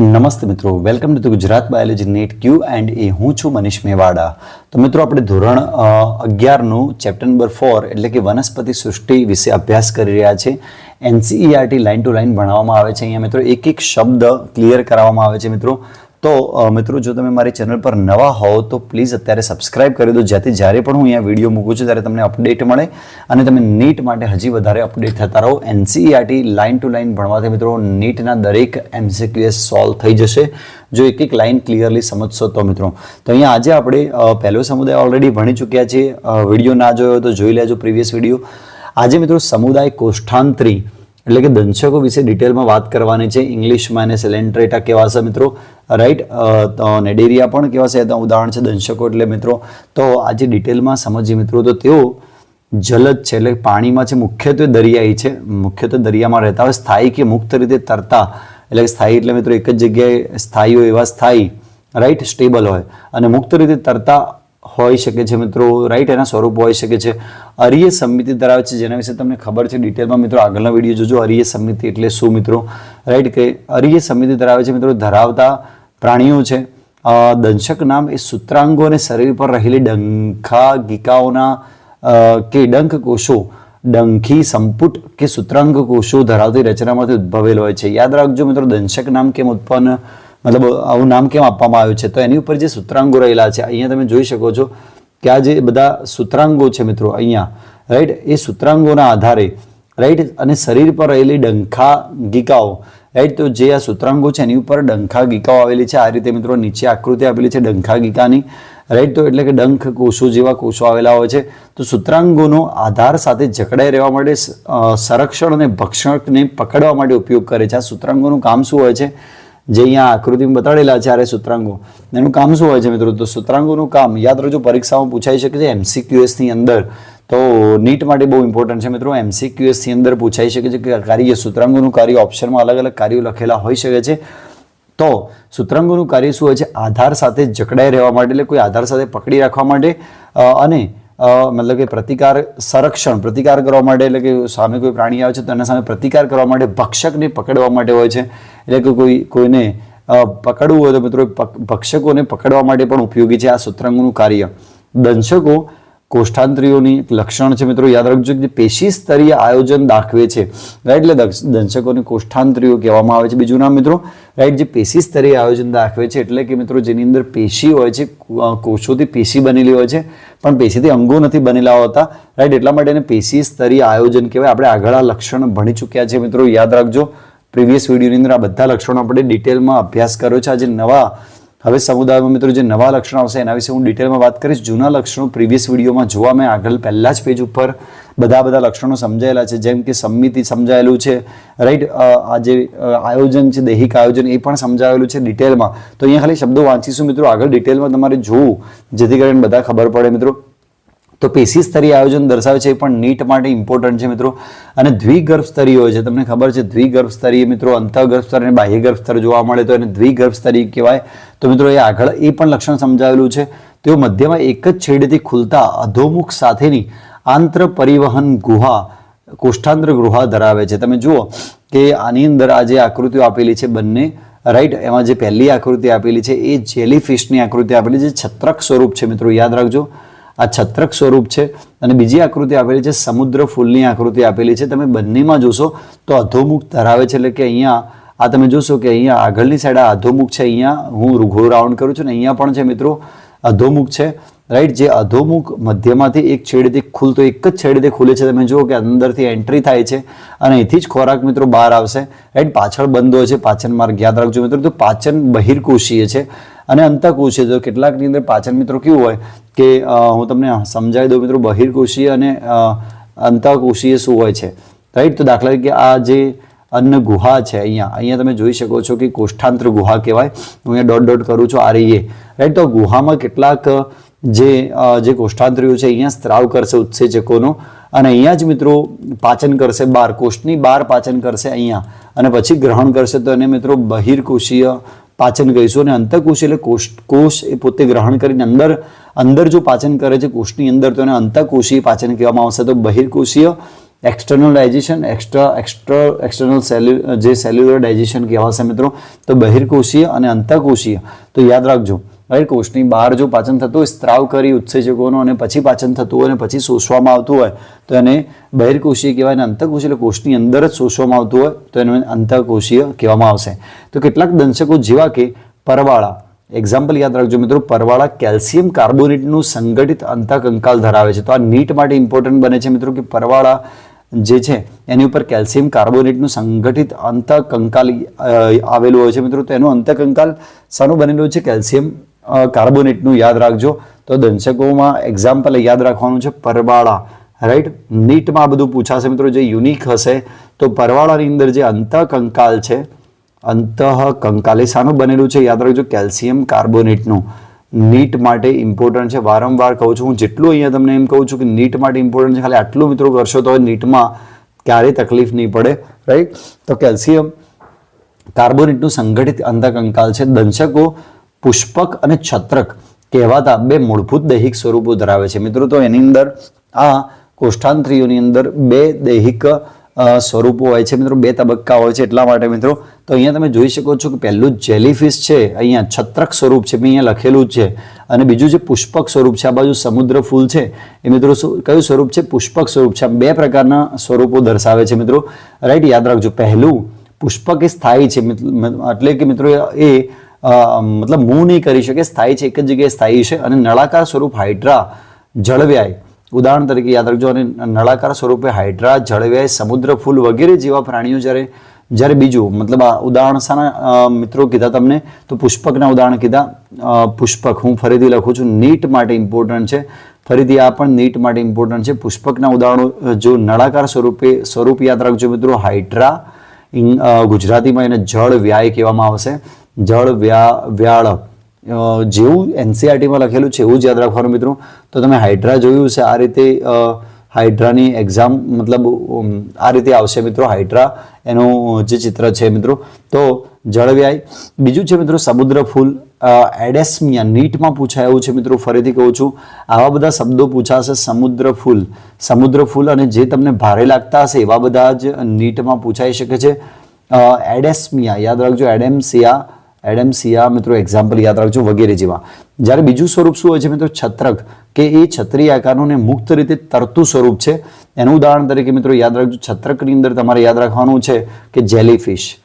નમસ્તે મિત્રો, welcome to Gujarat biology NET Q and A. હું છું મનીષ મેવાડા. તો મિત્રો, આપણે ધોરણ અગિયારનું ચેપ્ટર નંબર ફોર એટલે કે વનસ્પતિ સૃષ્ટિ વિશે અભ્યાસ કરી રહ્યા છે. એનસીઈઆરટી લાઇન ટુ લાઇન ભણાવવામાં આવે છે. અહીંયા મિત્રો એક એક શબ્દ ક્લિયર કરાવવામાં આવે છે મિત્રો. તો મિત્રો, જો તમે મારી ચેનલ પર નવા હો તો પ્લીઝ અત્યારે સબસ્ક્રાઇબ કરી દો. જેથી જ્યારે પણ હું અહીંયા વીડિયો મૂકું છું, ત્યારે તમને અપડેટ મળે અને તમે નીટ માટે હજી વધારે અપડેટ થતા રહો. એનસીઈઆરટી લાઇન ટુ લાઇન ભણવાથી મિત્રો, નીટના દરેક એમસીક્યુએસ સોલ્વ થઈ જશે. જો એક એક લાઇન ક્લિયરલી સમજશો તો, મિત્રો. તો અહીંયા આજે આપણે પહેલો સમુદાય ઓલરેડી ભણી ચૂક્યા છીએ વીડિયો ના જોયો તો જોઈ લેજો પ્રીવિયસ વીડિયો. આજે, મિત્રો, સમુદાય કોષ્ઠાંતરી એટલે કે દંશકો વિશે ડિટેલમાં વાત કરવાની છે. ઇંગ્લિશમાં એને સેલેન્ટ્રેટા કહેવાશે મિત્રો. રાઈટ તો નેડેરિયા પણ કહેવાશે. તો ઉદાહરણ છે દંશકો એટલે મિત્રો. તો આજે ડિટેલમાં સમજીએ મિત્રો. તો તેઓ જલદ છે એટલે પાણીમાં છે. મુખ્યત્વે દરિયાઈ છે. મુખ્યત્વે દરિયામાં રહેતા હોય. સ્થાયી કે મુક્ત રીતે તરતા. એટલે સ્થાયી એટલે મિત્રો એક જ જગ્યાએ સ્થાયી હોય એવા સ્થાયી. રાઈટ સ્ટેબલ હોય. અને મુક્ત રીતે તરતા હોઈ શકે છે મિત્રો રાઈટ એના સ્વરૂપ હોઈ શકે છે. અરિય સમિતિ ધરાવે છે, જેના વિશે તમને ખબર છે. ડિટેલમાં મિત્રો આગળના વીડિયો જોજો. અરિય સમિતિ એટલે શું મિત્રો? રાઈટ કે અરિય સમિતિ ધરાવે છે મિત્રો ધરાવતા પ્રાણીઓ છે. દંશક નામ એ સૂત્રાંગો અને શરીર પર રહેલી ડંખા, ગીકાઓના કે ડંખ કોષો, ડંખી, સંપુટ કે સૂત્રાંગ કોષો ધરાવતી રચનામાંથી ઉદ્ભવેલ હોય છે. યાદ રાખજો મિત્રો, દંશક નામ કેમ ઉત્પન્ન મતલબ આવું નામ કેમ આપવામાં આવ્યું છે? તો એની ઉપર જે સૂત્રાંગો રહેલા છે, અહીંયા તમે જોઈ શકો છો કે આ જે બધા સૂત્રાંગો છે મિત્રો અહીંયા રાઈટ એ સૂત્રાંગોના આધારે રાઈટ અને શરીર પર રહેલી ડંખા ગીકાઓ રાઈટ તો જે આ સૂત્રાંગો છે એની ઉપર ડંખા ગીકાઓ આવેલી છે. આ રીતે મિત્રો નીચે આકૃતિ આપેલી છે ડંખા ગીકાની રાઈટ તો એટલે કે ડંખ કોષો જેવા કોષો આવેલા હોય છે. તો સૂત્રાંગોનો આધાર સાથે જકડાઈ રહેવા માટે સંરક્ષણ અને ભક્ષણને પકડવા માટે ઉપયોગ કરે છે. આ સૂત્રાંગોનું કામ શું હોય છે? જે અહીંયા આકૃતિમાં બતાડેલા છે આરે સૂત્રાંગો. એનું કામ શું હોય છે મિત્રો? તો સૂત્રાંગોનું કામ, યાદ રાખજો, પરીક્ષામાં પૂછાઈ શકે છે એમસીક્યુએસની અંદર. તો નીટ માટે બહુ ઇમ્પોર્ટન્ટ છે મિત્રો. એમસીક્યુએસની અંદર પૂછાઈ શકે છે કે કાર્ય સૂત્રાંગોનું કાર્ય ઓપ્શનમાં અલગ અલગ કાર્યો લખેલા હોઈ શકે છે. તો સૂત્રાંગોનું કાર્ય શું હોય છે? આધાર સાથે જકડાઈ રહેવા માટે, એટલે કોઈ આધાર સાથે પકડી રાખવા માટે. અને મતલબ કે પ્રતિકાર સંરક્ષણ, પ્રતિકાર કરવા માટે એટલે કે સામે કોઈ પ્રાણી આવે છે તો એના સામે પ્રતિકાર કરવા માટે ભક્ષકને પકડવા માટે હોય છે. એટલે કે કોઈ, કોઈને પકડવું હોય તો મિત્રો ભક્ષકોને પકડવા માટે પણ ઉપયોગી છે આ સૂત્રાંગોનું કાર્ય. દંશકો કોષ્ઠાંતરીઓની એક લક્ષણ છે મિત્રો, યાદ રાખજો કે જે પેશી સ્તરીય આયોજન દાખવે છે. રાઈટ એટલે દંશકોને કોષ્ઠાંતરીઓ કહેવામાં આવે છે. બીજું નામ મિત્રો રાઈટ જે પેશી સ્તરીય આયોજન દાખવે છે, એટલે કે મિત્રો જેની અંદર પેશી હોય છે કોષોથી પેશી બનેલી હોય છે, પણ પેશીથી અંગો નથી બનેલા હોતા. રાઈટ એટલા માટે એને પેશી સ્તરીય આયોજન કહેવાય. આપણે આગળ આ લક્ષણ ભણી ચૂક્યા છે મિત્રો. યાદ રાખજો પ્રીવિયસ વિડીયોની અંદર આ બધા લક્ષણો આપણે ડિટેલમાં અભ્યાસ કર્યો છે. આજે નવા હવે સમુદાયમાં મિત્રો જે નવા લક્ષણો આવશે એના વિશે હું ડિટેલમાં વાત કરીશ. જૂના લક્ષણો પ્રીવિયસ વિડીયોમાં જોવા મેં. આગળ પહેલા જ પેજ ઉપર બધા બધા લક્ષણો સમજાયેલા છે. જેમ કે સમિતિ સમજાયેલું છે રાઈટ આ જે આયોજન છે, દૈહિક આયોજન, એ પણ સમજાવેલું છે ડિટેલમાં. તો અહીંયા ખાલી શબ્દો વાંચીશું મિત્રો. આગળ ડિટેલમાં તમારે જોવું. જેથી કરીને બધા ખબર પડે મિત્રો. તો પેશી સ્તરીય આયોજન દર્શાવે છે એ પણ નીટ માટે ઇમ્પોર્ટન્ટ છે મિત્રો. અને દ્વિગર્ભ સ્તરીય હોય છે. તમને ખબર છે દ્વિગર્ભ સ્તરીય મિત્રો અંતઃગર્ભ સ્તર અને બાહ્ય ગર્ભ સ્તર જોવા મળે તો એને દ્વિગર્ભ સ્તરીય કહેવાય. તો મિત્રો એ આગળ એ પણ લક્ષણ સમજાવેલું છે. તેઓ મધ્યમાં એક જ છેડેથી ખુલતા અધોમુખ સાથેની આંતર પરિવહન ગુહા, કોષ્ઠાંતર ગુહા ધરાવે છે. તમે જુઓ કે આની અંદર આ જે આકૃતિઓ આપેલી છે બંને રાઈટ એમાં જે પહેલી આકૃતિ આપેલી છે એ જેલીફિશની આકૃતિ આપેલી છે. છત્રક સ્વરૂપ છે મિત્રો. યાદ રાખજો. આ છત્રક સ્વરૂપ છે. અને બીજી આકૃતિ આપેલી છે, સમુદ્ર ફૂલની આકૃતિ આપેલી છે. તમે બંનેમાં જોશો તો અધોમુખ ધરાવે છે એટલે કે અહીંયા, આ તમે જોશો કે અહીંયા આગળની સાઈડ આ અધોમુખ છે, અહીંયા હું રૂઘો રાઉન્ડ કરું છું ને અહીંયા પણ છે મિત્રો, અધોમુખ છે. રાઈટ જે અધોમુખ મધ્યમાંથી એક છેડેથી ખુલતો એક જ છેડેથી ખુલે છે, તમે જુઓ કે અંદરથી એન્ટ્રી થાય છે અને અહીંથી જ ખોરાક મિત્રો બહાર આવશે. રાઈટ પાછળ બંધ હોય છે, પાચન માર્ગ યાદ રાખજો મિત્રો, તો પાચન બહિર્કોષીય છે અને અંતકોષીય તો કેટલાકની અંદર પાચન મિત્રો કેવું હોય કે હું તમને સમજાવી દઉં મિત્રો બહિર્કોષીય અને અંતકોષીય શું હોય છે? રાઈટ તો દાખલા તરીકે આ જે અન્ન ગુહા છે અહીંયા અહીંયા તમે જોઈ શકો છો કે કોષ્ઠાંતર ગુહા કહેવાય. હું અહીંયા ડોટ ડોટ કરું છું આ રહીએ રાઈટ તો ગુહામાં કેટલાક જે જે કોષ્ઠાંતરીઓ છે, અહીંયા સ્ત્રાવ કરશે ઉત્સેચકોનો. અને અહીંયા જ મિત્રો પાચન કરશે બાર કોષની બહાર પાચન કરશે અહીંયા. અને પછી ગ્રહણ કરશે તો એને મિત્રો બહિર્કોષીય પાચન કહીશું. અને અંતઃકોષીય એટલે કોષ કોષ એ પોતે ગ્રહણ કરીને અંદર અંદર જો પાચન કરે છે કોષની અંદર, તો એને અંતકોષીય પાચન કહેવામાં આવશે. તો બહિર્કોષીય external digestion extra extra external સેલ્યુ જે સેલ્યુલર ડાયજેશન કહેવાશે મિત્રો. તો બહિર્કોષીય અને અંતકોષીય. તો યાદ રાખજો રાઈટ કોષની બહાર જો પાચન થતું હોય, સ્ત્રાવ કરી ઉત્સેજકોનો અને પછી પાચન થતું હોય અને પછી શોષવામાં આવતું હોય, તો એને બહિર્કોષીય કહેવાય અને અંતઃકોષીય, એટલે કોષની અંદર જ શોષવામાં આવતું હોય, તો એને અંતકોષીય કહેવામાં આવશે. તો કેટલાક દંશકો જેવા કે પરવાળા એક્ઝામ્પલ યાદ રાખજો મિત્રો, પરવાળા કેલ્શિયમ કાર્બોનેટનું સંગઠિત અંતકંકાલ ધરાવે છે. તો આ નીટ માટે ઇમ્પોર્ટન્ટ બને છે મિત્રો કે પરવાળા જે છે, એની ઉપર કેલ્શિયમ કાર્બોનેટનું સંગઠિત અંતકંકાલ આવેલું હોય છે મિત્રો. તો એનું અંતઃકંકાલ શાનું બનેલું છે? કેલ્શિયમ કાર્બોનેટનું યાદ રાખજો. તો દંશકોમાં એક્ઝામ્પલ યાદ રાખવાનું છે પરવાળા. રાઈટ નીટમાં આ બધું પૂછાશે મિત્રો, જે યુનિક હશે, તો પરવાળાની અંદર જે અંતઃકંકાલ છે, અંતઃકંકાલ એ શાનું બનેલું છે? યાદ રાખજો, કેલ્શિયમ કાર્બોનેટનું. નીટ માટે ઇમ્પોર્ટન્ટ છે. વારંવાર કહું છું, હું જેટલું અહીંયા તમને એમ કહું છું કે નીટ માટે ઇમ્પોર્ટન્ટ છે. ખાલી આટલું મિત્રો કરશો તો નીટમાં ક્યારેય તકલીફ નહીં પડે. રાઈટ તો કેલ્શિયમ કાર્બોનેટનું સંગઠિત અંતકંકાલ છે. દંશકો પુષ્પક અને છત્રક કહેવાતા બે મૂળભૂત દૈહિક સ્વરૂપો ધરાવે છે. મિત્રો, તો એની અંદર આ કોષ્ઠાંત્રીઓની અંદર બે દૈહિક સ્વરૂપો હોય છે. મિત્રો, બે તબક્કા હોય છે એટલા માટે, મિત્રો, તો અહીંયા તમે જોઈ શકો છો કે પહેલું જેલીફિશ છે, અહીંયા છત્રક સ્વરૂપ છે અહીંયા લખેલું છે. અને બીજું જે પુષ્પક સ્વરૂપ છે, આ બાજુ સમુદ્ર ફૂલ છે. એ મિત્રો કયું સ્વરૂપ છે? પુષ્પક સ્વરૂપ છે. આ બે પ્રકારના સ્વરૂપો દર્શાવે છે, મિત્રો. રાઈટ, યાદ રાખજો. પહેલું પુષ્પક એ સ્થાયી છે એટલે કે, મિત્રો, એ મતલબ મૂવ નહીં કરી શકે, સ્થાયી છે, એક જ જગ્યાએ સ્થાયી છે અને નળાકાર સ્વરૂપ હાઇડ્રા જળવ્યાય. ઉદાહરણ તરીકે યાદ રાખજો, અને નળાકાર સ્વરૂપે હાઇડ્રા જળવ્યાય સમુદ્ર ફૂલ વગેરે જેવા પ્રાણીઓ જ્યારે જ્યારે બીજું, મતલબ આ ઉદાહરણ સાના મિત્રો કીધા તમને, તો પુષ્પકના ઉદાહરણ કીધા. પુષ્પક, હું ફરીથી લખું છું, નીટ માટે ઇમ્પોર્ટન્ટ છે. ફરીથી આ પણ નીટ માટે ઇમ્પોર્ટન્ટ છે. પુષ્પકના ઉદાહરણો જો નળાકાર સ્વરૂપે, સ્વરૂપ યાદ રાખજો મિત્રો, હાઇડ્રા ગુજરાતીમાં એને જળ વ્યાય કહેવામાં આવશે. જળ વ્યા વ્યાળ જેવું એનસીઆરટીમાં લખેલું છે, એવું જ યાદ રાખવાનું મિત્રો. તો તમે હાઇડ્રા જોયું છે, આ રીતે હાઇડ્રાની એક્ઝામ મતલબ આ રીતે આવશે મિત્રો, હાઇડ્રા એનું જે ચિત્ર છે મિત્રો. તો જળવ્યાય બીજું છે મિત્રો, સમુદ્ર ફૂલ એડેસમિયા, નીટમાં પૂછાય એવું છે મિત્રો, ફરીથી કહું છું. આવા બધા શબ્દો પૂછાશે સમુદ્ર ફૂલ. સમુદ્ર ફૂલ અને જે તમને ભારે લાગતા હશે, એવા બધા જ નીટમાં પૂછાઈ શકે છે. એડેસ્મિયા, યાદ રાખજો, એડેમસિયા એડેમસિયા મિત્રો એક્ઝામ્પલ યાદ રાખજો, વગેરે જેવા. જ્યારે બીજું સ્વરૂપ શું હોય છે મિત્રો? છત્રક, કે એ છત્રી આકારનું મુક્ત રીતે તરતું સ્વરૂપ છે. એનું ઉદાહરણ તરીકે મિત્રો યાદ રાખજો, છત્રકની અંદર તમારે યાદ રાખવાનું છે કે જેલીફિશ.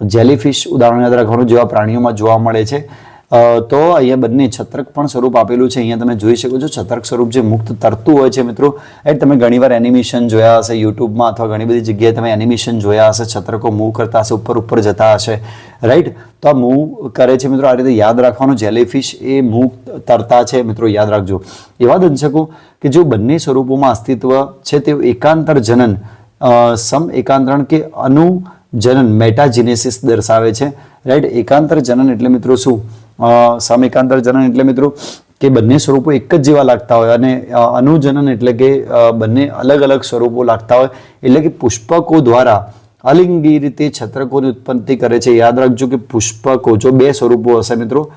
જેલીફિશ ઉદાહરણ યાદ રાખવાનું, જેવા પ્રાણીઓમાં જોવા મળે છે. તો અહીંયા બંને છત્રક પણ સ્વરૂપ આપેલું છે. અહીંયા તમે જોઈ શકો છો છત્રક સ્વરૂપ જે મુક્ત તરતું હોય છે મિત્રો. એ તમે ઘણીવાર એનિમેશન જોયા હશે યુટ્યુબમાં અથવા ઘણી બધી જગ્યાએ તમે એનિમેશન જોયા હશે, છત્રકો મૂવ કરતા હશે, ઉપર ઉપર જતા હશે. રાઈટ તો આ મૂવ કરે છે મિત્રો. આ રીતે યાદ રાખવાનું. જેલીફિશ એ મૂવ તરતા છે. મિત્રો, યાદ રાખજો. એવા દંશકો કે જો બંને સ્વરૂપોમાં અસ્તિત્વ છે તે એકાંતર જનન સમ એકાંતરણ કે અનુ જનન મેટાજીનેસિસ દર્શાવે છે. રાઈટ એકાંતર જનન એટલે મિત્રો શું? અ, સમ જનન એટલે મિત્રો કે બંને સ્વરૂપો એક જ જેવા લાગતા હોય અને અનુજનન એટલે કે બંને અલગ અલગ સ્વરૂપો લાગતા હોય એટલે કે પુષ્પકો દ્વારા અલિંગી રીતે છત્રકોની ઉત્પત્તિ કરે છે. યાદ રાખજો કે પુષ્પકો જો બે સ્વરૂપો હશે મિત્રો.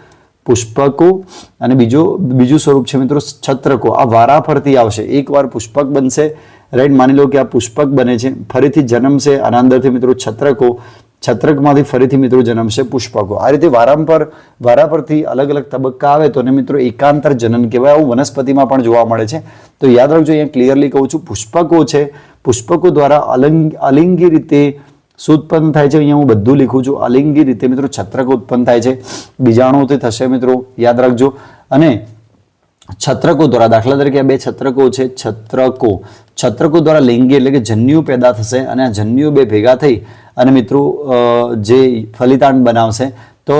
પુષ્પકો અને બીજો બીજું સ્વરૂપ છે મિત્રો છત્રકો. આ વારા ફરતી આવશે. એકવાર પુષ્પક બનશે રાઈટ? માની લો કે આ પુષ્પક બને છે. ફરીથી જન્મશે આના અંદરથી મિત્રો છત્રકો છત્રકમાંથી ફરીથી મિત્રો જન્મશે પુષ્પકો. આ રીતે વારંવાર વારા પરથી અલગ અલગ તબક્કા આવે તો એને મિત્રો એકાંતર જનન કહેવાય. આવું વનસ્પતિમાં પણ જોવા મળે છે. તો યાદ રાખજો, અહીંયા ક્લિયરલી કહું છું, પુષ્પકો છે. પુષ્પકો દ્વારા અલંગ અલિંગી રીતે શું ઉત્પન્ન થાય છે. અહીંયા હું બધું લીખું છું. અલિંગી રીતે મિત્રો છત્રક ઉત્પન્ન થાય છે. બીજાણુઓથી થશે મિત્રો, યાદ રાખજો. અને છત્રકો દ્વારા, દાખલા તરીકે બે છત્રકો છે, છત્રકો. છત્રકો દ્વારા લિંગી એટલે કે જન્યુ પેદા થશે અને આ જન્યુ બે ભેગા થઈ અને મિત્રો જે ફલિતાંડ બનાવશે, તો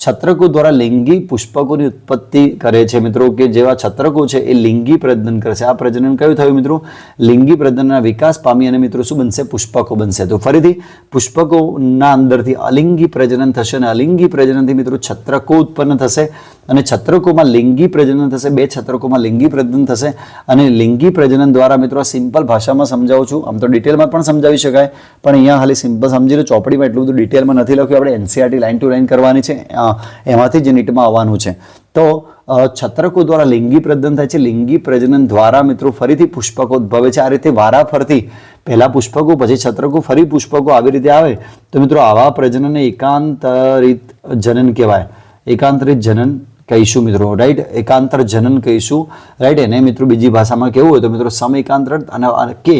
છત્રકો દ્વારા લિંગી પુષ્પકોની ઉત્પત્તિ કરે છે મિત્રો, કે જેવા છત્રકો છે એ લિંગી પ્રજનન કરશે. આ પ્રજનન કયું થયું મિત્રો? લિંગી પ્રજનનના વિકાસ પામી અને મિત્રો શું બનશે? પુષ્પકો બનશે. તો ફરીથી પુષ્પકોના અંદરથી અલિંગી પ્રજનન થશે અને અલિંગી પ્રજનનથી મિત્રો છત્રકો ઉત્પન્ન થશે. અને છત્રકોમાં લિંગી પ્રજનન થશે, બે છત્રકોમાં લિંગી પ્રજનન થશે. અને લિંગી પ્રજનન દ્વારા મિત્રો સિમ્પલ ભાષામાં સમજાવું છું. આમ તો ડિટેલમાં પણ સમજાવી શકાય. પણ અહીંયા ખાલી સિમ્પલ સમજી લો, ચોપડીમાં એટલું બધું ડિટેલમાં નથી લખ્યું. આપણે એનસીઆરટી લાઇન ટુ લાઇન કરવાની છે. એમાંથી જ નીટમાં આવવાનું છે. તો છત્રકો દ્વારા લિંગી પ્રજનન થાય છે. લિંગી પ્રજનન દ્વારા મિત્રો ફરીથી પુષ્પકો ઉદ્ભવે છે. આ રીતે વારા ફરતી પહેલા પુષ્પકો, પછી છત્રકો, ફરી પુષ્પકો આવી રીતે આવે. તો મિત્રો આવા પ્રજનનને એકાંતરિત જનન કહેવાય. એકાંતરિત જનન કહીશું મિત્રો રાઈટ એકાંતર જનન કહીશું રાઈટ એને મિત્રો બીજી ભાષામાં કેવું હોય તો મિત્રો સમ એકાંતર અને કે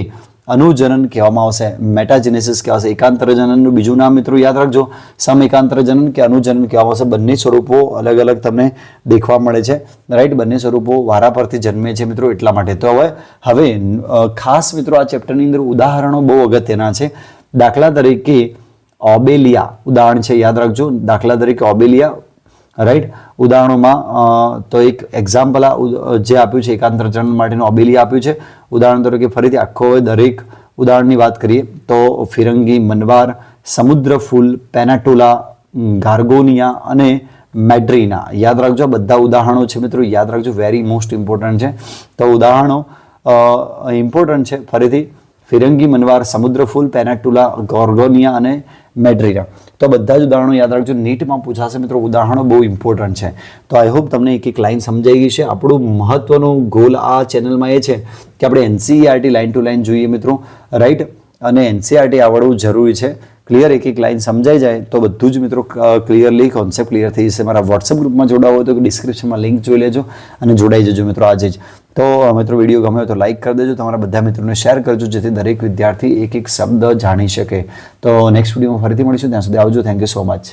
અનુજનન કહેવામાં આવશે મેટાજેનેસિસ કહેવાશે, એકાંતર જનનનું બીજું નામ મિત્રો યાદ રાખજો. સમ એકાંતર જનન કે અનુજનન કહેવામાં આવશે, બંને સ્વરૂપો અલગ અલગ તમને દેખવા મળે છે રાઈટ બંને સ્વરૂપો વારા પરથી જન્મે છે મિત્રો એટલા માટે. તો હવે હવે ખાસ મિત્રો આ ચેપ્ટરની અંદર ઉદાહરણો બહુ અગત્યના છે. દાખલા તરીકે, ઓબેલિયા ઉદાહરણ છે, યાદ રાખજો. દાખલા તરીકે ઓબેલિયા રાઈટ ઉદાહરણોમાં તો એક એક્ઝામ્પલ આ જે આપ્યું છે એકાંતર જનન માટેનું અબેલી આપ્યું છે. ઉદાહરણ તરીકે ફરીથી આખો દરેક ઉદાહરણની વાત કરીએ, તો ફિરંગી, મનવાર, સમુદ્ર ફૂલ, પેનાટોલા, ગાર્ગોનિયા અને મેડ્રીના. યાદ રાખજો બધા ઉદાહરણો છે મિત્રો, યાદ રાખજો વેરી મોસ્ટ ઇમ્પોર્ટન્ટ છે. તો ઉદાહરણો ઇમ્પોર્ટન્ટ છે. ફરીથી, ફિરંગી, મનવાર, સમુદ્ર ફૂલ, પેનાટુલા, ગોર્ગોનિયા અને મેડ્રીના તો બધા જ ઉદાહરણો યાદ રાખજો. નીટમાં પૂછાશે મિત્રો, ઉદાહરણો બહુ ઇમ્પોર્ટન્ટ છે. તો આઈ હોપ તમને એક એક લાઇન સમજાઈ ગઈ છે. આપણું મહત્વનું ગોલ આ ચેનલમાં એ છે કે આપણે એનસીઈઆરટી લાઇન ટુ લાઇન જોઈએ મિત્રો. રાઈટ અને એનસીઆરટી આવડવું જરૂરી છે. ક્લિયર એક એક લાઈન સમજાઈ જાય, તો બધું જ મિત્રો ક્લિયરલી કોન્સેપ્ટ ક્લિયર થઈ જશે. મારા વોટ્સઅપ ગ્રુપમાં જોડાવો હોય તો ડિસ્ક્રિપ્શનમાં લિંક જોઈ લેજો અને જોડાઈ જજો મિત્રો આજે જ. તો મિત્રો વીડિયો ગમે તો લાઇક કરી દેજો, તમારા બધા મિત્રોને શેર કરજો, જેથી દરેક વિદ્યાર્થી એક એક શબ્દ જાણી શકે. તો નેક્સ્ટ વિડીયોમાં ફરીથી મળીશું, ત્યાં સુધી આવજો. Thank you so much